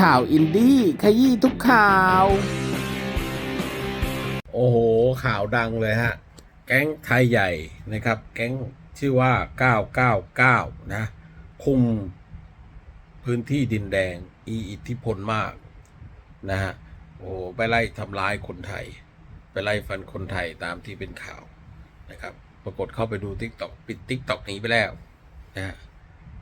ข่าวอินดี้ขยี้ทุกข่าว โอ้โห ข่าวดังเลยฮะ แก๊งไทยใหญ่นะครับ แก๊งชื่อว่า 999 นะ คุมพื้นที่ดินแดง อีอิทธิพลมาก นะฮะ โอ้โหไปไล่ทำร้ายคนไทย ไปไล่ฟันคนไทยตามที่เป็นข่าวนะครับ ปรากฏเข้าไปดู t ิ k t o k ปิด t ิ k t o k นี้ไปแล้วนะฮะ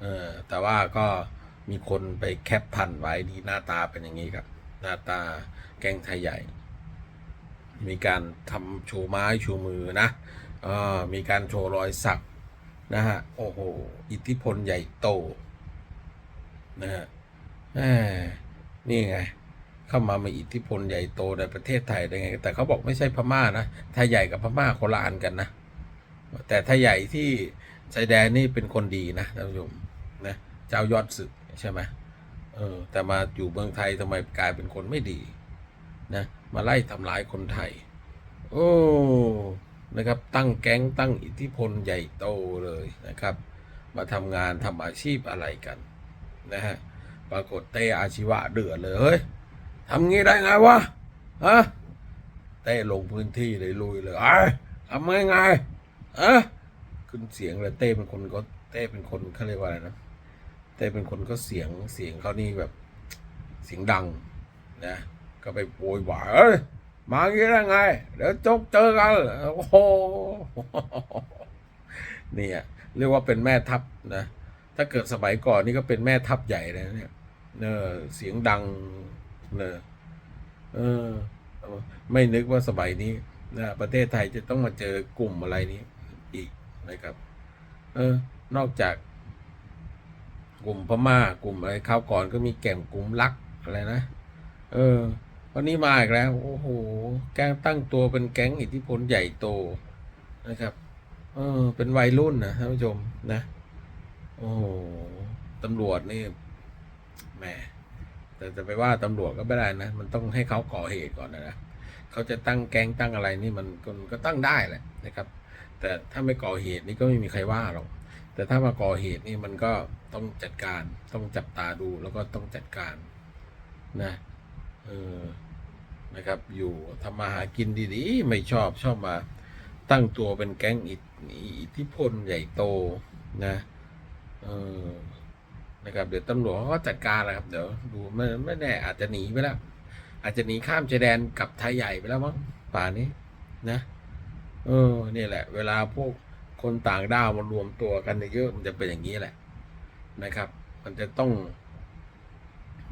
เออแต่ว่าก็ มีคนไปแคปพันไว้ดีหน้าตาเป็นอย่างนี้ครับ หน้าตาแกงไทยใหญ่ มีการทำโชว์ไม้ชว์มือนะเออมีการโชว์รอยสักนะฮะโอ้โหอิทธิพลใหญ่โตนะฮะนี่ไงเข้ามามีอิทธิพลใหญ่โตในประเทศไทยได้ไง แต่เขาบอกไม่ใช่พม่านะไทยใหญ่กับพม่าคนละอันกันนะ แต่ไทยใหญ่ที่ชายแดนนี่เป็นคนดีนะท่านผู้ชมนะเจ้ายอดศึก ใช่ไหมเออ แต่มาอยู่เมืองไทยทำไมกลายเป็นคนไม่ดี นะ มาไล่ทำร้ายคนไทย โอ้นะครับ ตั้งแก๊งตั้งอิทธิพลใหญ่โตเลยนะครับ มาทำงานทำอาชีพอะไรกัน นะฮะปรากฏเตอาชีวะเดือดเลยเฮ้ยทำงี้ได้ไงวะฮะเต้ลงพื้นที่เลยลุยเลยไอ้ยทำไงไงอะขึ้นเสียงเลยเต้เป็นคนก็เต้เป็นคนเขาเรียกว่าอะไรนะ เต้เป็นคนก็เสียงเสียงเขานี่แบบเสียงดังนะก็ไปโวยวายเอ้ยมาอย่างนี้ได้ไง เดี๋ยวจกเจอกันโอ้โหเนี่ยเรียกว่าเป็นแม่ทัพนะถ้าเกิดสมัยก่อนนี่ก็เป็นแม่ทัพใหญ่เลยเนี่ยเนอเสียงดังเนอเออ ไม่นึกว่าสมัยนี้นะประเทศไทยจะต้องมาเจอกลุ่มอะไรนี้อีกนะครับ เออ นอกจาก กลุ่มพม่ากลุ่มอะไรคราวก่อนก็มีแก่งกลุ่มลักอะไรนะ เออ วันนี้มาอีกแล้ว โอ้โห แก๊งตั้งตัวเป็นแก๊งอิทธิพลใหญ่โตนะครับ เออ เป็นวัยรุ่นนะท่านผู้ชมนะ โอ้โหตำรวจนี่แหมแต่จะไปว่าตำรวจก็ไม่ได้นะ มันต้องให้เขาก่อเหตุก่อนนะนะเขาจะตั้งแก๊งตั้งอะไรนี่มันก็มันก็ตั้งได้แหละนะครับ แต่ถ้าไม่ก่อเหตุนี่ก็ไม่มีใครว่าหรอก แต่ถ้ามาก่อเหตุนี่มันก็ต้องจัดการ ต้องจับตาดูแล้วก็ต้องจัดการนะเออนะครับ อยู่ทำมาหากินดีๆ ไม่ชอบชอบมาตั้งตัวเป็นแก๊งอิทธิพลใหญ่โตนะเออนะครับเดี๋ยวตำรวจเขาก็จัดการแหละครับ เดี๋ยวดูไม่ไม่แน่อาจจะหนีไปแล้ว อาจจะหนีข้ามชายแดนกลับไทยใหญ่ไปแล้วมั้งป่านนี้นะเออเนี่ยแหละ เวลาพวก คนต่างด้าวมารวมตัวกันเยอะมันจะเป็นอย่างนี้แหละนะครับ มันจะต้อง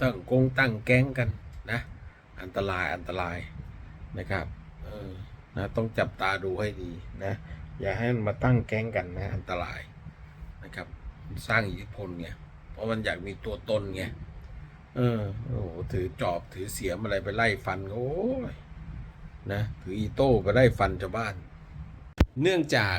ตั้งกงตั้งแก๊งกันนะ อันตรายอันตรายนะครับเออนะต้องจับตาดูให้ดีนะ อย่าให้มันมาตั้งแก๊งกันนะ อันตรายนะครับ สร้างอิทธิพลไงเพราะมันอยากมีตัวตนไงเออโอ้โหถือจอบถือเสียมอะไรไปไล่ฟันโอ้ยนะถืออีโต้ไปไล่ฟันชาวบ้าน เนื่องจาก